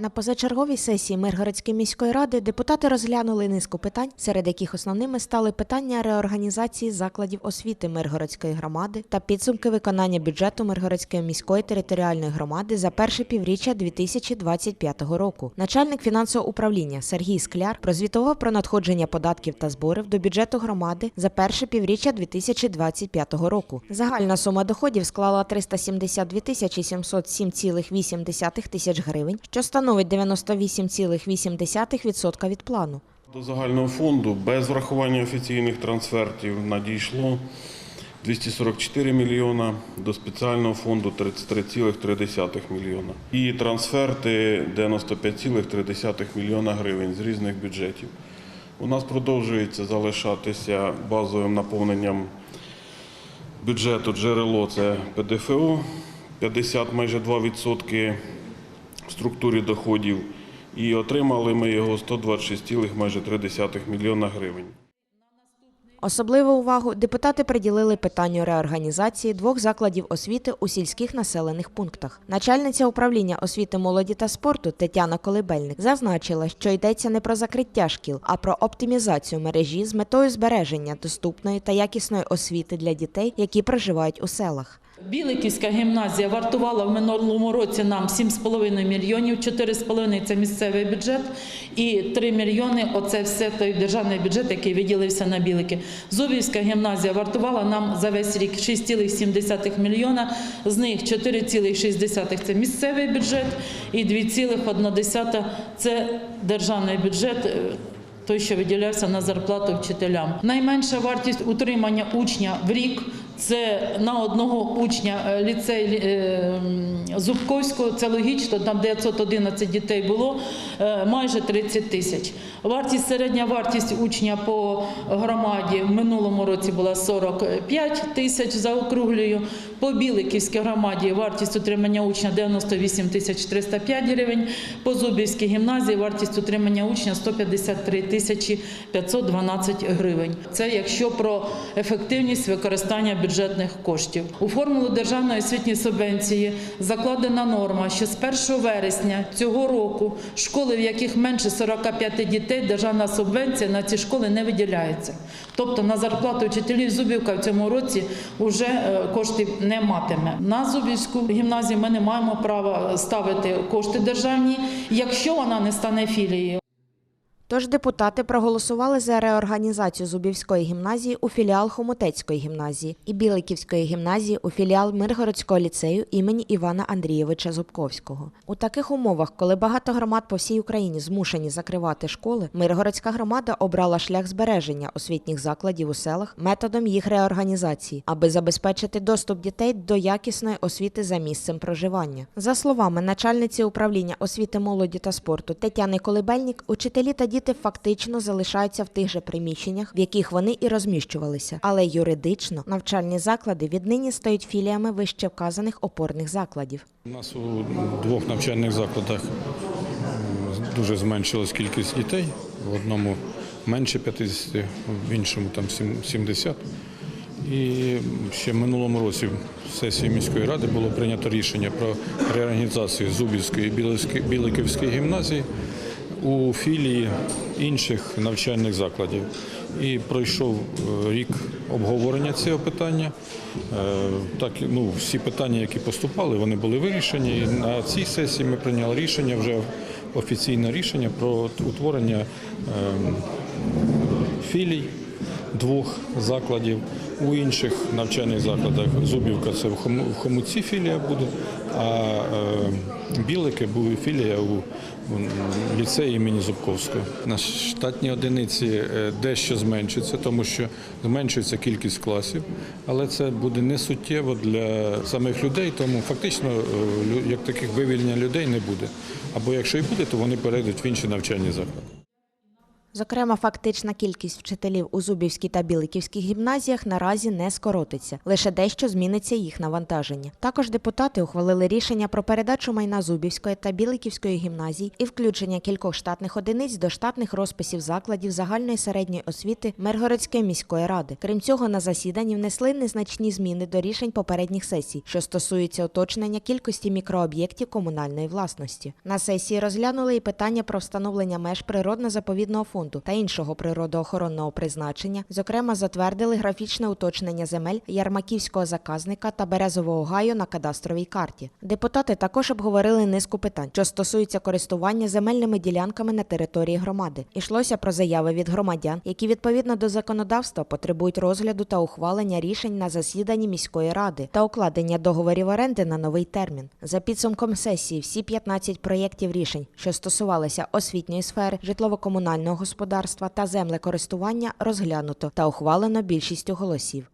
На позачерговій сесії Миргородської міської ради депутати розглянули низку питань, серед яких основними стали питання реорганізації закладів освіти Миргородської громади та підсумки виконання бюджету Миргородської міської територіальної громади за перше півріччя 2025 року. Начальник фінансового управління Сергій Скляр прозвітував про надходження податків та зборів до бюджету громади за перше півріччя 2025 року. Загальна сума доходів склала 372 тисячі 707,8 тисяч гривень, що становить 98,8% від плану. До загального фонду без врахування офіційних трансфертів надійшло 244 мільйона, до спеціального фонду 33,3 мільйона. І трансферти 95,3 мільйона гривень з різних бюджетів. У нас продовжується залишатися базовим наповненням бюджету джерело це ПДФО, 50 майже 2% структурі доходів. І отримали ми його 126,3 майже 3 мільйона гривень. Особливу увагу депутати приділили питанню реорганізації двох закладів освіти у сільських населених пунктах. Начальниця управління освіти молоді та спорту Тетяна Колибельник зазначила, що йдеться не про закриття шкіл, а про оптимізацію мережі з метою збереження доступної та якісної освіти для дітей, які проживають у селах. Біликівська гімназія вартувала в минулому році нам 7,5 мільйонів, 4,5 – це місцевий бюджет і 3 мільйони – оце все той державний бюджет, який виділився на Білики. Зубівська гімназія вартувала нам за весь рік 6,7 мільйона, з них 4,6 – це місцевий бюджет і 2,1 – це державний бюджет е, той, що виділявся на зарплату вчителям. Найменша вартість утримання учня в рік це на одного учня е, ліцей е, Зубковського. Це логічно, там 911 дітей було, е, майже 30 тисяч. Вартість, середня вартість учня по громаді в минулому році була 45 тисяч за округлею. По Біликівській громаді вартість утримання учня 98 тисяч 305 гривень. По Зубівській гімназії вартість утримання учня 153 тисячі 512 гривень. Це якщо про ефективність використання бюджетних коштів. У формулу державної освітньої субвенції закладена норма, що з 1 вересня цього року школи, в яких менше 45 дітей, державна субвенція на ці школи не виділяється. Тобто на зарплату вчителів Зубівка в цьому році вже е, коштів не матиме. На Зубівську гімназію ми не маємо права ставити кошти державні, якщо вона не стане філією. Тож депутати проголосували за реорганізацію Зубівської гімназії у філіал Хомутецької гімназії і Біликівської гімназії у філіал Миргородського ліцею імені Івана Андрійовича Зубковського. У таких умовах, коли багато громад по всій Україні змушені закривати школи, Миргородська громада обрала шлях збереження освітніх закладів у селах методом їх реорганізації, аби забезпечити доступ дітей до якісної освіти за місцем проживання. За словами начальниці управління освіти молоді та спорту Тетяни Колибельник, учителі та діти фактично залишаються в тих же приміщеннях, в яких вони і розміщувалися, але юридично навчальні заклади віднині стають філіями вище вказаних опорних закладів. У нас у двох навчальних закладах дуже зменшилась кількість дітей. В одному менше 50, в іншому там 70. І ще в минулому році в сесії міської ради було прийнято рішення про реорганізацію Зубівської і Біликівської гімназії у філії інших навчальних закладів. І пройшов е, рік обговорення цього питання. Е, Так, ну, всі питання, які поступали, вони були вирішені. І на цій сесії ми прийняли рішення, вже офіційне рішення про утворення ем, філій двох закладів. У інших навчальних закладах Зубівка це в Хомуці філія буде, а е, Білики буде філія у, ліцеї імені Зубковського. На штатній одиниці е, дещо зменшиться, тому що зменшується кількість класів, але це буде не суттєво для самих людей, тому фактично е, як таких вивільнення людей не буде. Або якщо і буде, то вони перейдуть в інші навчальні заклади. Зокрема, фактична кількість вчителів у Зубівській та Біликівських гімназіях наразі не скоротиться, лише дещо зміниться їх навантаження. Також депутати ухвалили рішення про передачу майна Зубівської та Біликівської гімназій і включення кількох штатних одиниць до штатних розписів закладів загальної середньої освіти Миргородської міської ради. Крім цього, на засіданні внесли незначні зміни до рішень попередніх сесій, що стосуються уточнення кількості мікрооб'єктів комунальної власності. На сесії розглянули і питання про встановлення меж природно-заповідного фонду та іншого природоохоронного призначення. Зокрема, затвердили графічне уточнення земель Ярмаківського заказника та Березового гаю на кадастровій карті. Депутати також обговорили низку питань, що стосуються користування земельними ділянками на території громади. Ішлося про заяви від громадян, які відповідно до законодавства потребують розгляду та ухвалення рішень на засіданні міської ради та укладення договорів оренди на новий термін. За підсумком сесії, всі 15 проєктів рішень, що стосувалися освітньої сфери, житлово-комунального господарства та землекористування, розглянуто та ухвалено більшістю голосів.